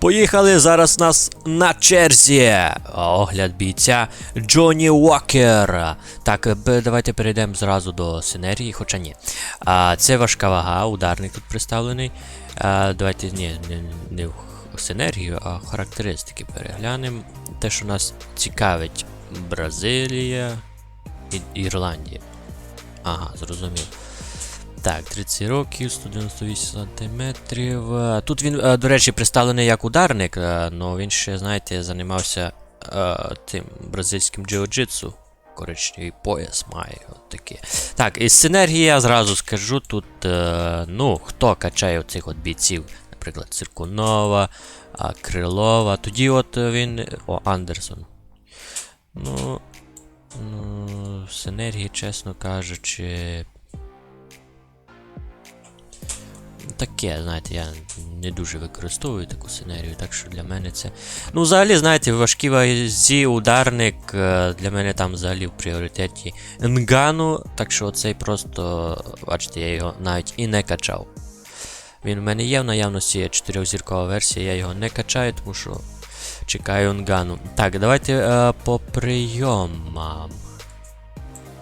Поїхали зараз нас на черзі. Огляд бійця Джонні Уокер. Так, е, давайте перейдемо зразу до синергії, хоча ні. А, це важка вага, ударник тут представлений. А, давайте ні, не, не в синергію, а характеристики переглянемо. Те, що нас цікавить Бразилія і Ірландія. Ага, зрозумів. Так, 30 років, 198 сантиметрів. Е, Тут він, е, до речі, представлений як ударник, але він ще, знаєте, займався е, тим бразильським джиу-джитсу. Коричневий пояс має от таке. Так, із синергії я зразу скажу тут, е, ну, хто качає оцих от бійців, наприклад, Циркунова, Крилова. Тоді от він. О, Андерсон. Ну. Ну, синергії, чесно кажучи, Таке, знаєте, я не дуже використовую таку сценарію, так що для мене це. Ну, взагалі, знаєте, в важкій вазі ударник е, для мене там взагалі в пріоритеті Нгану, так що оцей просто, бачите, я його навіть і не качав. Він в мене є в наявності є 4-зіркова версія, я його не качаю, тому що чекаю Нгану. Так, давайте е, по прийомам.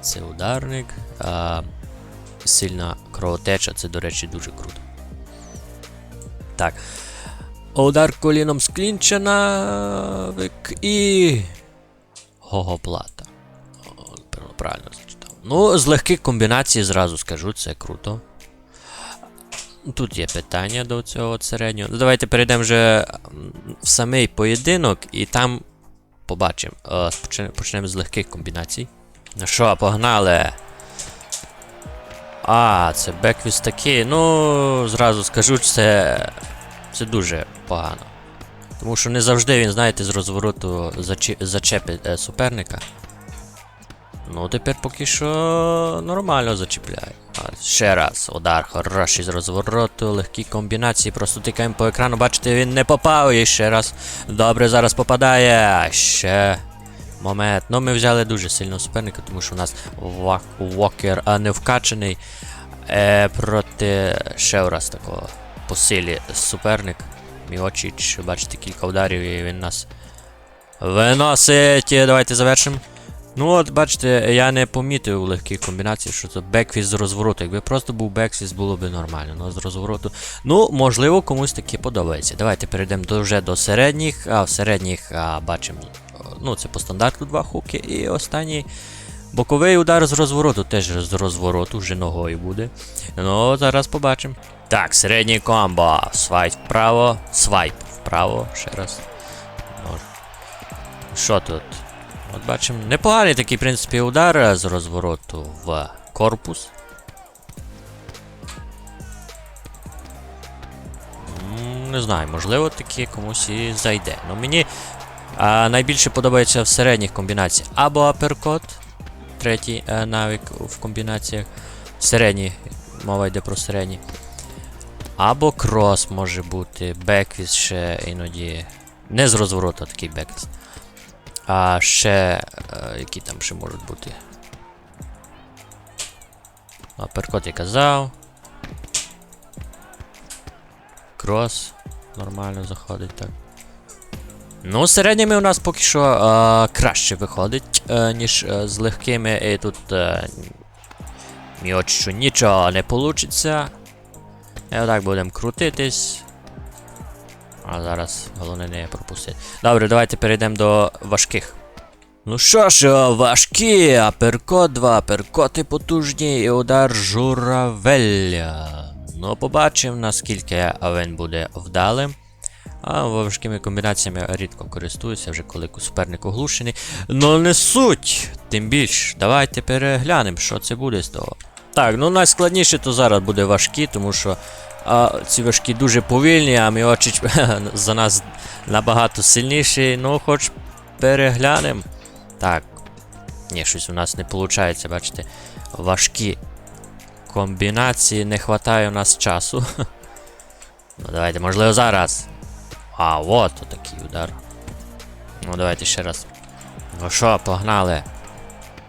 Це ударник. Е, сильна кровотеча, це, до речі, дуже круто. Так. Удар коліном вик- І. Гогоплата. Правильно зачитав. Ну, з легких комбінацій зразу скажу, це круто. Тут є питання до цього середнього. Ну, давайте перейдемо вже в самий поєдинок і там побачимо. Е, Почнемо з легких комбінацій. Ну що, погнали! А, це беквіс такий. Ну, зразу скажу, це. Це дуже погано. Тому що не завжди він, знаєте, з розвороту зачі... зачепить е, суперника. Ну, тепер поки що нормально зачіпляє. А, ще раз, удар хороший з розвороту, легкі комбінації, просто тикаємо по екрану, бачите, він не попав і ще раз. Добре, зараз попадає. Ще. Момент. Ну, ми взяли дуже сильного суперника, тому що у нас Вокер не вкачаний е, проти ще раз такого по силі суперник. Міочіч, бачите, кілька ударів і він нас виносить. Давайте завершимо. Ну от, бачите, я не помітив у легких комбінацій, що це бекфіс з розвороту. Якби просто був бекфіс, було б нормально. Ну, з розвороту. Ну, можливо, комусь таке подобається. Давайте перейдемо вже до середніх. А в середніх а, бачимо. Ну, це по стандарту два хуки. І останній боковий удар з розвороту. Теж з розвороту, вже ногою буде. Ну, зараз побачимо. Так, середній комбо. Свайп вправо, свайп вправо. Ще раз. Що тут? От бачимо, непоганий такий, в принципі, удар з розвороту в корпус. Не знаю, можливо, таке комусь і зайде. Ну мені а, найбільше подобається в середніх комбінаціях. Або аперкот, третій е, навик в комбінаціях. Середній, мова йде про середній. Або крос може бути, беквіс ще іноді. Не з розвороту, такий беквіс. А ще. е, які там ще можуть бути? Аперкот я казав. Крос. Нормально заходить так. Ну, середніми у нас поки що е, краще виходить, е, ніж е, з легкими. І тут е, міочу нічого не вийде. І отак будемо крутитись. А зараз головне не пропустити. Добре, давайте перейдемо до важких. Ну що ж, важкі, аперкот 2, аперкоти потужні і удар журавеля. Ну, побачимо, наскільки він буде вдалим. А важкими комбінаціями рідко користуюся, вже коли суперник оглушений. Ну не суть! Тим більш, давайте переглянемо, що це буде з того. Так, ну найскладніше то зараз буде важкі, тому що а, ці важкі дуже повільні, а Міочич за нас набагато сильніший. Ну, хоч переглянемо. Так. Ні, щось у нас не виходить, бачите. Важкі комбінації, не вистачає у нас часу. ну, давайте, можливо, зараз. А, от такий удар. Ну, давайте ще раз. Ну що, погнали.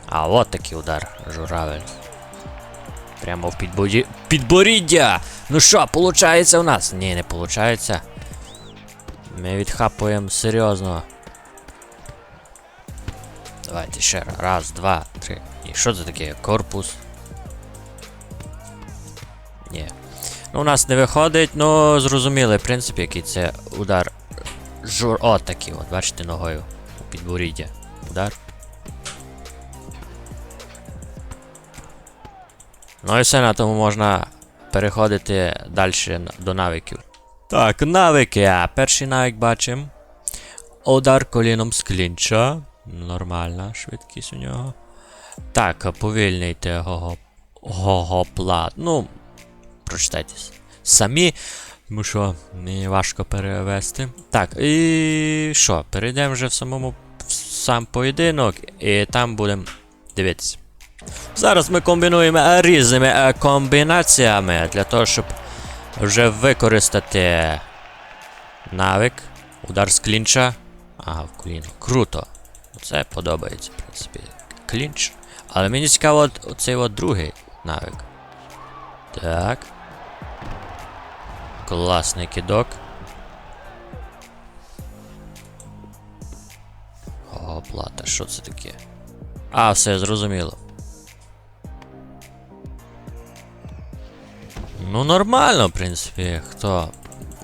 А, от такий удар, журавель. Прямо в підбоді... підборіддя! Ну що, получається у нас? Ні, не получається. Ми відхапуємо серйозно. Давайте ще раз. Раз, два, три. І що це таке? Корпус. Ні. Ну, у нас не виходить, ну зрозуміли, в принципі, який це удар. Жур. О, такий от, бачите, ногою. У підборіддя. Удар. Ну і все на тому можна переходити далі до навиків. Так, навики. Перший навик бачимо. Удар коліном з клінча. Нормальна швидкість у нього. Так, повільнийте го гопла. Ну, прочитайте самі, тому що мені важко перевести. Так, і що? Перейдемо вже в самому в сам поєдинок, і там будемо дивитися. Зараз ми комбінуємо різними е, комбінаціями для того, щоб вже використати навик. Удар з клінча. Ага, в коліно. Круто. Це подобається, в принципі. Клінч. Але мені цікаво оцей от другий навик. Так. Класний кидок. О, плата, що це таке? А, все, зрозуміло. Ну, нормально, в принципі, хто.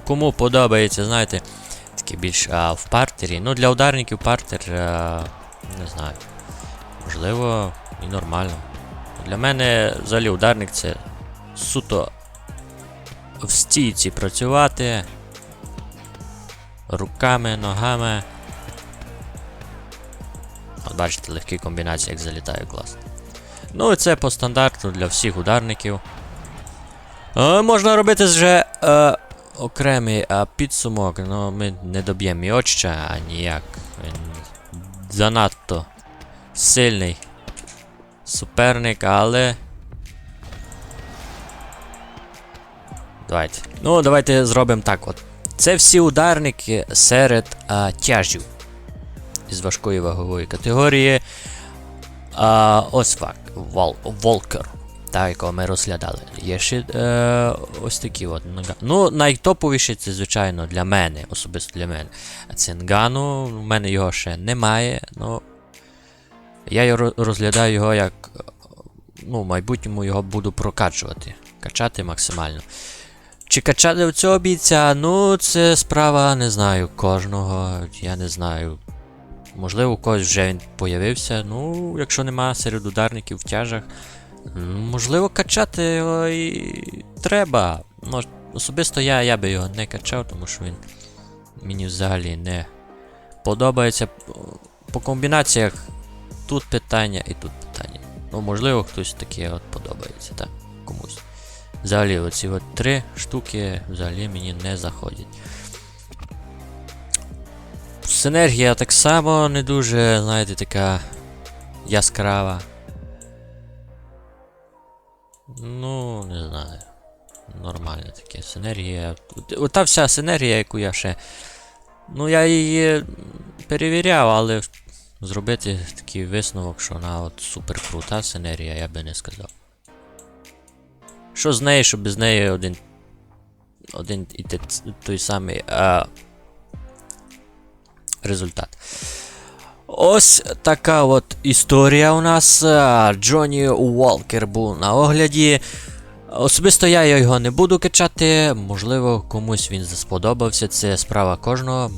Кому подобається, знаєте, таке більш а, в партері. Ну, для ударників партер, а, не знаю. Можливо, і нормально. Для мене взагалі ударник це суто в стійці працювати. Руками, ногами. От бачите, легкі комбінації, як залітає класно. Ну і це по стандарту для всіх ударників. Е, можна робити вже е, окремий е, підсумок, але ми не доб'ємо Міочча а ніяк. Він занадто сильний суперник, але. Давайте. Ну, давайте зробимо так от. Це всі ударники серед а, тяжів із важкої вагової категорії. А, ось факт. Вол, Волкер. Так, якого ми розглядали. Є ще е, ось такі от. Ну, найтоповіші це, звичайно, для мене, особисто для мене. Це Нгану, у мене його ще немає, ну. Я розглядаю його як. Ну, в майбутньому його буду прокачувати. Качати максимально. Чи качати в цього бійця? Ну, це справа, не знаю, кожного. Я не знаю. Можливо, у когось вже він появився. Ну, якщо нема серед ударників в тяжах. Можливо, качати його і треба. Ну, особисто я, я би його не качав, тому що він мені взагалі не подобається. По комбінаціях тут питання і тут питання. Ну, можливо, хтось таке от подобається, так? Комусь. Взагалі, оці от три штуки взагалі мені не заходять. Синергія так само не дуже, знаєте, така яскрава. Ну, не знаю. Нормальне таке синергія. Ота вся синергія, яку я ще. Ну, я її перевіряв, але зробити такий висновок, що вона от супер крута синергія, я би не сказав. Що з нею, що без неї один. Один і те- той самий а, результат. Ось така от історія у нас. А, Джонні Уолкер був на огляді. Особисто я його не буду качати. Можливо, комусь він сподобався. Це справа кожного.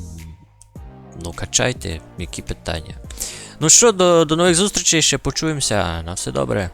Ну, качайте, які питання. Ну що, до, до нових зустрічей, ще почуємося. На все добре.